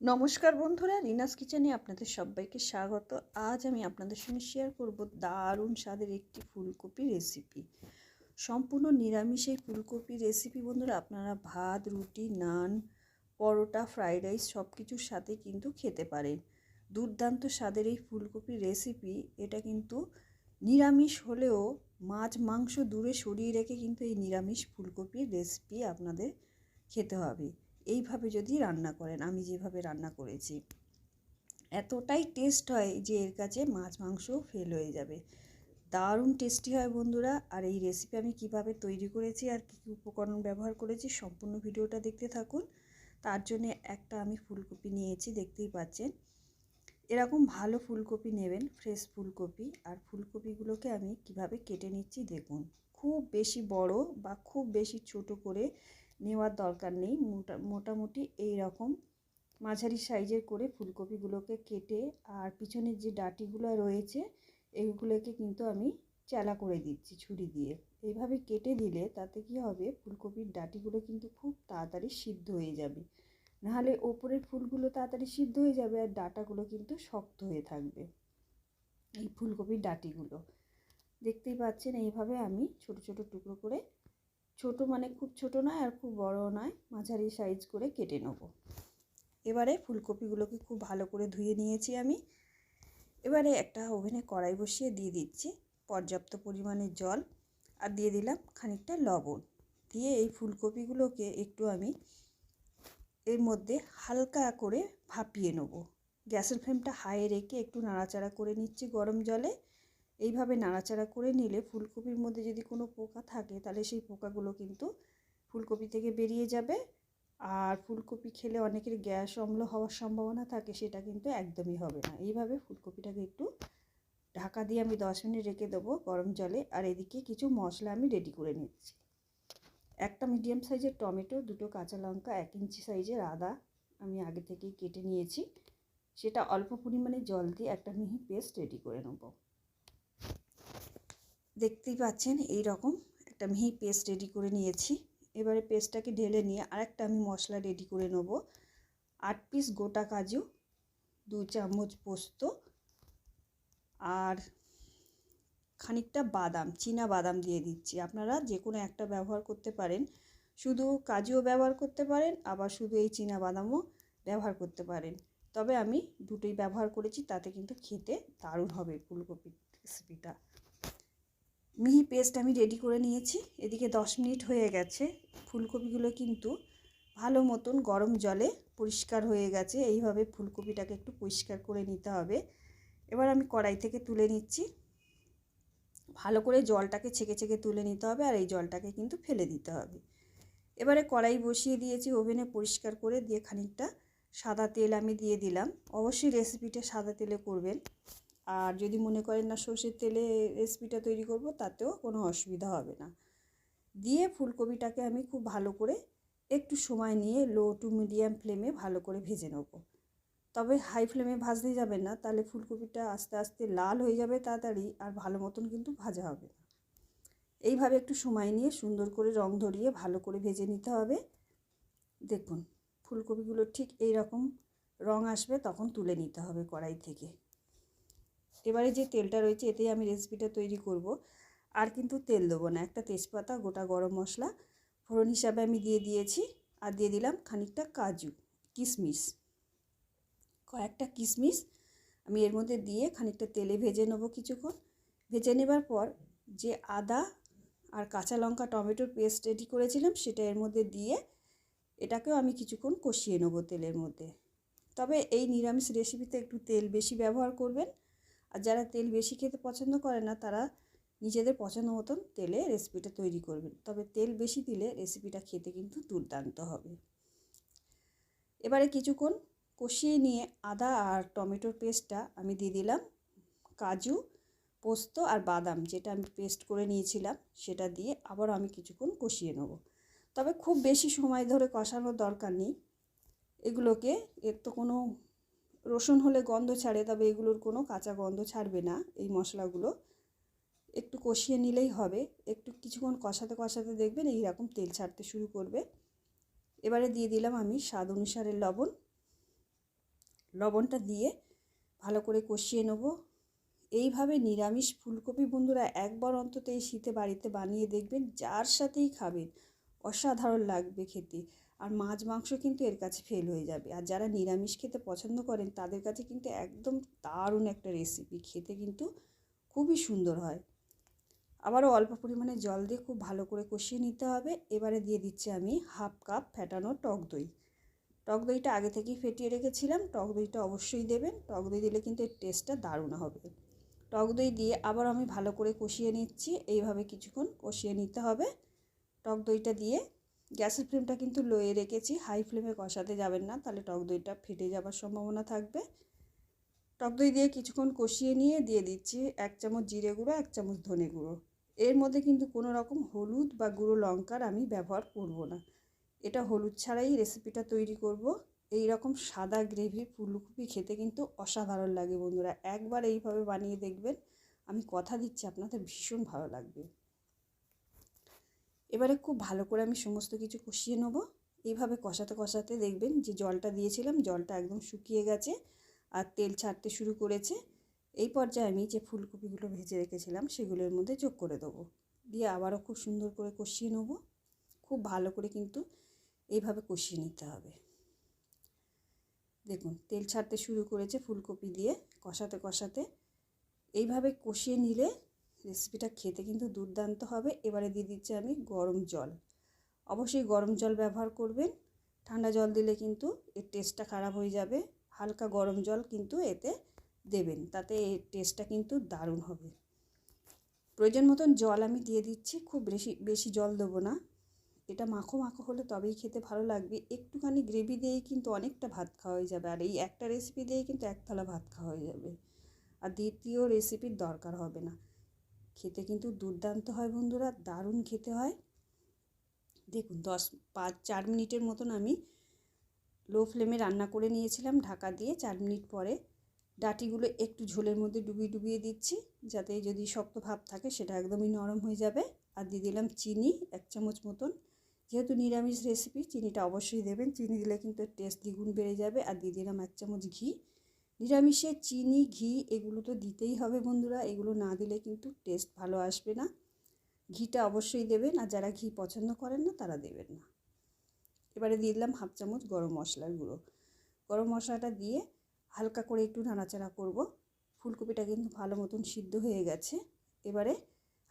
নমস্কার বন্ধুরা, রিনাস কিচেনে আপনাদের সবাইকে স্বাগত। আজ আমি আপনাদের সঙ্গে শেয়ার করব দারুণ স্বাদের একটি ফুলকপি রেসিপি সম্পূর্ণ নিরামিষ এই ফুলকপি রেসিপি বন্ধুরা, আপনারা ভাত, রুটি, নান, পরোটা ফ্রাইড রাইস সব কিছুর সাথে কিন্তু খেতে পারেন। দুর্দান্ত স্বাদের এই ফুলকপি রেসিপি এটা কিন্তু নিরামিষ হলেও মাছ, মাংস দূরে সরিয়ে রেখে কিন্তু এই নিরামিষ ফুলকপির রেসিপি আপনাদের খেতে হবে। এইভাবে যদি রান্না করেন, আমি যেভাবে রান্না করেছি, এতটাই টেস্ট হয় যে এর কাছে মাছ মাংস ফেল হয়ে যাবে। দারুণ টেস্টি হয় বন্ধুরা। আর এই রেসিপি আমি কীভাবে তৈরি করেছি আর কী কী উপকরণ ব্যবহার করেছি, সম্পূর্ণ ভিডিওটা দেখতে থাকুন। তার জন্য একটা আমি ফুলকপি নিয়েছি, দেখতেই পাচ্ছেন। এরকম ভালো ফুলকপি নেবেন ফ্রেশ ফুলকপি। আর ফুলকপিগুলোকে আমি কীভাবে কেটে নিচ্ছি, দেখুন। খুব বেশি বড় বা খুব বেশি ছোট করে নেওয়ার দরকার নেই। মোটা, মোটামুটি এই রকম মাঝারি সাইজের করে ফুলকপিগুলোকে কেটে আর পিছনের যে ডাটিগুলো রয়েছে, এগুলোকে কিন্তু আমি চেলা করে দিচ্ছি ছুরি দিয়ে। এইভাবে কেটে দিলে তাতে কি হবে? ফুলকপির ডাটিগুলো কিন্তু খুব তাড়াতাড়ি সিদ্ধ হয়ে যাবে। নাহলে ওপরের ফুলগুলো তাড়াতাড়ি সিদ্ধ হয়ে যাবে আর ডাটাগুলো কিন্তু শক্ত হয়ে থাকবে এই ফুলকপির ডাটিগুলো। দেখতেই পাচ্ছেন, এইভাবে আমি ছোট ছোট টুকরো করে ছোট মানে খুব ছোট নয় আর খুব বড় নয়। মাঝারি সাইজ করে কেটে নেব। এবারে ফুলকপিগুলোকে খুব ভালো করে ধুয়ে নিয়েছি আমি। এবারে একটা ওভেনে কড়াই বসিয়ে দিয়ে দিচ্ছি পর্যাপ্ত পরিমাণে জল আর দিয়ে দিলাম খানিকটা লবণ। দিয়ে এই ফুলকপিগুলোকে একটু আমি এর মধ্যে হালকা করে ভাপিয়ে নেব। গ্যাসের ফ্লেমটা হাই রেখে একটু নাড়াচাড়া করে নিচ্ছি গরম জলে। এইভাবে নাড়াচাড়া করে নিলে ফুলকপির মধ্যে যদি কোনো পোকা থাকে, তাহলে সেই পোকাগুলো কিন্তু ফুলকপি থেকে বেরিয়ে যাবে। আর ফুলকপি খেলে অনেকের গ্যাস অম্ল হওয়ার সম্ভাবনা থাকে, সেটা কিন্তু একদমই হবে না। এইভাবে ফুলকপিটাকে একটু ঢাকা দিয়ে আমি দশ মিনিট রেখে দেবো গরম জলে। আর এদিকে কিছু মশলা আমি রেডি করে নিচ্ছি। একটা মিডিয়াম সাইজের টমেটো, দুটো কাঁচা লঙ্কা, এক ইঞ্চি সাইজের আদা আমি আগে থেকেই কেটে নিয়েছি। সেটা অল্প পরিমাণে জল দিয়ে একটা মিহি পেস্ট রেডি করে নেব। দেখতেই পাচ্ছেন এই রকম একটা মিহি পেস্ট রেডি করে নিয়েছি। এবারে পেস্টটাকে ঢেলে নিয়ে আরেকটা আমি মশলা রেডি করে নেব। আট পিস গোটা কাজু, দু চামচ পোস্ত আর খানিকটা বাদাম, চীনা বাদাম দিয়ে দিচ্ছি। আপনারা যে কোনো একটা ব্যবহার করতে পারেন। শুধু কাজুও ব্যবহার করতে পারেন, আবার শুধু এই চীনা বাদামও ব্যবহার করতে পারেন। তবে আমি দুটোই ব্যবহার করেছি, তাতে কিন্তু খেতে দারুণ হবে ফুলকপির রেসিপিটা মিহি পেস্ট আমি রেডি করে নিয়েছি। এদিকে দশ মিনিট হয়ে গেছে। ফুলকপিগুলো কিন্তু ভালো মতন গরম জলে পরিষ্কার হয়ে গেছে। এইভাবে ফুলকপিটাকে একটু পরিষ্কার করে নিতে হবে। এবার আমি কড়াই থেকে তুলে নিচ্ছি। ভালো করে জলটাকে ছেঁকে ছেঁকে তুলে নিতে হবে আর এই জলটাকে কিন্তু ফেলে দিতে হবে। এবারে কড়াই বসিয়ে দিয়েছি ওভেনে পরিষ্কার করে দিয়ে খানিকটা সাদা তেল আমি দিয়ে দিলাম। অবশ্যই রেসিপিটা সাদা তেলে করবেন। আর যদি মনে করেন না সর্ষের তেলে রেসিপিটা তৈরি করব, তাতেও কোনো অসুবিধা হবে না। দিয়ে ফুলকপিটাকে আমি খুব ভালো করে একটু সময় নিয়ে লো টু মিডিয়াম ফ্লেমে ভালো করে ভেজে নেব। তবে হাই ফ্লেমে ভাজতে যাবেন না, তাহলে ফুলকপিটা আস্তে আস্তে লাল হয়ে যাবে তাড়াতাড়ি আর ভালো মতন কিন্তু ভাজা হবে না। এইভাবে একটু সময় নিয়ে সুন্দর করে রং ধরিয়ে ভালো করে ভেজে নিতে হবে। দেখুন, ফুলকপিগুলো ঠিক এই রকম রং আসবে, তখন তুলে নিতে হবে কড়াই থেকে। এবারে যে তেলটা রয়েছে এতেই আমি রেসিপিটা তৈরি করব। আর কিন্তু তেল দেবো না। একটা তেজপাতা, গোটা গরম মশলা, ফোড়ন হিসাবে আমি দিয়ে দিয়েছি। আর দিয়ে দিলাম খানিকটা কাজু, কিশমিশ। কয়েকটা কিশমিশ আমি এর মধ্যে দিয়ে খানিকটা তেলে ভেজে নেব কিছুক্ষণ। ভেজে নেবার পর যে আদা আর কাঁচা লঙ্কা টমেটোর পেস্ট রেডি করেছিলাম, সেটা এর মধ্যে দিয়ে এটাকেও আমি কিছুক্ষণ কষিয়ে নেব তেলের মধ্যে। তবে এই নিরামিষ রেসিপিতে একটু তেল বেশি ব্যবহার করবেন। আর যারা তেল বেশি খেতে পছন্দ করে না, তারা নিজেদের পছন্দ মতন তেলে রেসিপিটা তৈরি করবেন। তবে তেল বেশি দিলে রেসিপিটা খেতে কিন্তু দুর্দান্ত হবে। এবারে কিছুক্ষণ কষিয়ে নিয়ে আদা আর টমেটোর পেস্টটা আমি দিয়ে দিলাম। কাজু, পোস্ত আর বাদাম যেটা আমি পেস্ট করে নিয়েছিলাম, সেটা দিয়ে আবার আমি কিছুক্ষণ কষিয়ে নেব। তবে খুব বেশি সময় ধরে কষানোর দরকার নেই। এগুলোকে এর তো কোনো রসুন হলে গন্ধ ছাড়ে, তবে এগুলোর কোনো কাঁচা গন্ধ ছাড়বে না এই মশলাগুলো। একটু কষিয়ে নিলেই হবে। একটু কিছুক্ষণ কষাতে কষাতে দেখবেন এইরকম তেল ছাড়তে শুরু করবে। এবারে দিয়ে দিলাম আমি স্বাদ অনুসারে লবণ। লবণটা দিয়ে ভালো করে কষিয়ে নেব। এইভাবে নিরামিষ ফুলকপি বন্ধুরা একবার অন্তত এই শীতে বাড়িতে বানিয়ে দেখবেন, যার সাথেই খাবেন। অসাধারণ লাগবে খেতে। আর মাছ, মাংস কিন্তু এর কাছে ফেল হয়ে যাবে। আর যারা নিরামিষ খেতে পছন্দ করেন, তাদের কাছে কিন্তু একদম দারুণ একটা রেসিপি খেতে কিন্তু খুবই সুন্দর হয়। আবারও অল্প পরিমাণে জল দিয়ে খুব ভালো করে কষিয়ে নিতে হবে। এবারে দিয়ে দিচ্ছি আমি হাফ কাপ ফ্যাটানো টক দই। টক দইটা আগে থেকেই ফেটিয়ে রেখেছিলাম। টক দইটা অবশ্যই দেবেন। টক দই দিলে কিন্তু এর টেস্টটা দারুণ হবে। টক দই দিয়ে আবার আমি ভালো করে কষিয়ে নিচ্ছি। এইভাবে কিছুক্ষণ কষিয়ে নিতে হবে। টক দইটা দিয়ে গ্যাসের ফ্লেমটা কিন্তু লোয়ে রেখেছি, হাই ফ্লেমে কষাতে যাবেন না, তাহলে টক দইটা ফেটে যাবার সম্ভাবনা থাকবে। টক দই দিয়ে কিছুক্ষণ কষিয়ে নিয়ে দিয়ে দিচ্ছি এক চামচ জিরে গুঁড়ো, এক চামচ ধনে গুঁড়ো। এর মধ্যে কিন্তু কোনো রকম হলুদ বা গুঁড়ো লঙ্কার আমি ব্যবহার করব না। এটা হলুদ ছাড়াই রেসিপিটা তৈরি করব। এই রকম সাদা গ্রেভি ফুলকপি খেতে কিন্তু অসাধারণ লাগে বন্ধুরা। একবার এইভাবে বানিয়ে দেখবেন, আমি কথা দিচ্ছি, আপনাদের ভীষণ ভালো লাগবে। এবারে খুব ভালো করে আমি সমস্ত কিছু কষিয়ে নেব। এইভাবে কষাতে কষাতে দেখবেন যে জলটা দিয়েছিলাম, জলটা একদম শুকিয়ে গেছে আর তেল ছাড়তে শুরু করেছে। এই পর্যায়ে আমি যে ফুলকপিগুলো ভেজে রেখেছিলাম সেগুলোর মধ্যে যোগ করে দেবো। দিয়ে আবারও খুব সুন্দর করে কষিয়ে নেব। খুব ভালো করে কিন্তু এইভাবে কষিয়ে নিতে হবে। দেখুন, তেল ছাড়তে শুরু করেছে ফুলকপি দিয়ে কষাতে কষাতে। এইভাবে কষিয়ে নিলে রেসিপিটা খেতে কিন্তু দুর্দান্ত হবে। এবারে দিয়ে দিচ্ছি আমি গরম জল। অবশ্যই গরম জল ব্যবহার করবেন। ঠান্ডা জল দিলে কিন্তু এর টেস্টটা খারাপ হয়ে যাবে। হালকা গরম জল কিন্তু এতে দেবেন, তাতে এর টেস্টটা কিন্তু দারুণ হবে। প্রয়োজন মতন জল আমি দিয়ে দিচ্ছি, খুব বেশি বেশি জল দেবো না। এটা মাখো মাখো হলে তবেই খেতে ভালো লাগবে। একটুখানি গ্রেভি দিয়েই কিন্তু অনেকটা ভাত খাওয়া হয়ে যাবে। আর এই একটা রেসিপি দিয়েই কিন্তু এক থালা ভাত খাওয়া হয়ে যাবে। আর দ্বিতীয় রেসিপির দরকার হবে না। খেতে কিন্তু দুর্দান্ত হয় বন্ধুরা, দারুণ খেতে হয়। দেখুন, দশ পাঁচ চার মিনিটের মতন আমি লো ফ্লেমে রান্না করে নিয়েছিলাম, ঢাকা দিয়ে চার মিনিট পরে। ডাটিগুলো একটু ঝোলের মধ্যে ডুবিয়ে ডুবিয়ে দিচ্ছি, যাতে যদি শক্ত ভাব থাকে সেটা একদমই নরম হয়ে যাবে। আর দিয়ে দিলাম চিনি, এক চামচ মতন। যেহেতু নিরামিষ রেসিপি চিনিটা অবশ্যই দেবেন। চিনি দিলে কিন্তু টেস্ট দ্বিগুণ বেড়ে যাবে। আর দিয়ে দিলাম এক চামচ ঘি। নিরামিষে চিনি, ঘি এগুলো তো দিতেই হবে বন্ধুরা। এগুলো না দিলে কিন্তু টেস্ট ভালো আসবে না। ঘিটা অবশ্যই দেবেন আর যারা ঘি পছন্দ করেন না, তারা দেবেন না। এবারে দিয়ে দিলাম হাফ চামচ গরম মশলার গুঁড়ো। গরম মশলাটা দিয়ে হালকা করে একটু নাড়াচাড়া করব। ফুলকপিটা কিন্তু ভালো মতন সিদ্ধ হয়ে গেছে। এবারে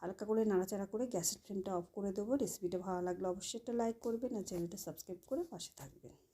হালকা করে নাড়াচাড়া করে গ্যাসের ফ্লেমটা অফ করে দেবো। রেসিপিটা ভালো লাগলে অবশ্যই একটা লাইক করবেন আর চ্যানেলটা সাবস্ক্রাইব করে পাশে থাকবেন।